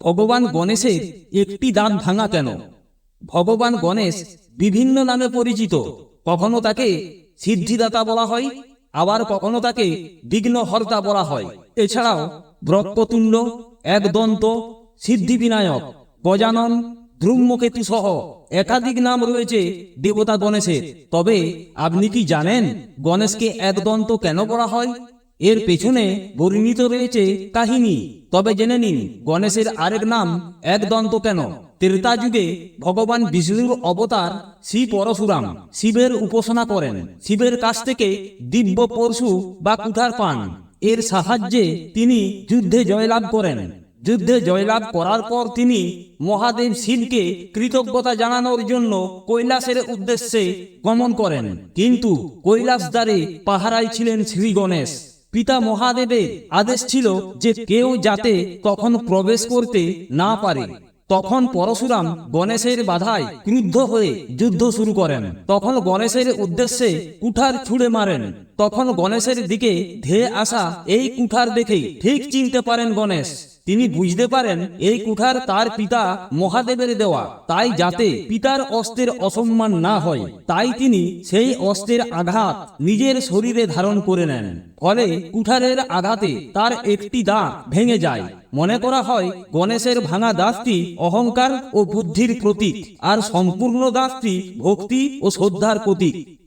ভগবান গণেশের একটি দাঁত ভাঙা কেন? ভগবান গণেশ বিভিন্ন নামে পরিচিত। কখনো তাকে সিদ্ধিদাতা বলা হয়, আবার কখনো তাকে বিঘ্নহর্তা বলা হয়। এছাড়াও ব্রহ্মতুল্য একদন্ত, সিদ্ধিবিনায়ক, গজানন ধ্রুমকেতু সহ একাধিক নাম রয়েছে দেবতা গণেশের। তবে আপনি কি জানেন গণেশকে একদন্ত কেন বলা হয়? এর পেছনে বর্ণিত রয়েছে কাহিনী। তবে জেনে নিন, গণেশের আরেক নাম একদন্ত কেন? ত্রেতা যুগে ভগবান বিষ্ণুর অবতার শ্রী পরশুরাম শিবের উপাসনা করেন। শিবের কাছ থেকে দিব্য পরশু বা কুঠার পান। এর সাহায্যে তিনি যুদ্ধে জয়লাভ করেন। যুদ্ধে জয়লাভ করার পর তিনি মহাদেব শিবকে কৃতজ্ঞতা জানানোর জন্য কৈলাসের উদ্দেশ্যে গমন করেন। কিন্তু কৈলাস দ্বারে পাহারায় ছিলেন শ্রী গণেশ। পিতা মহাদেবের আদেশ ছিল যে কেউ যাতে তখন প্রবেশ করতে না পারে, তখন পরশুরাম গণেশের বাধায় ক্রুদ্ধ হয়ে যুদ্ধ শুরু করেন। তখন গণেশের উদ্দেশ্যে কুঠার ছুড়ে মারেন। তখন গণেশের দিকে ধেয়ে আসা এই কুঠার দেখেই ঠিক চিনতে পারেন গণেশ। তিনি বুঝতে পারেন এই কুঠার তার পিতা মহাদেবের দেওয়া। তাই যাতে পিতার অস্ত্রের অসম্মান না হয়, তাই তিনি সেই অস্ত্রের আঘাত নিজের শরীরে ধারণ করে নেন। ফলে কুঠারের আঘাতে তার একটি দাঁত ভেঙে যায়। মনে করা হয়, গণেশের ভাঙা দাঁতটি অহংকার ও বুদ্ধির প্রতীক আর সম্পূর্ণ দাঁতটি ভক্তি ও শ্রদ্ধার প্রতীক।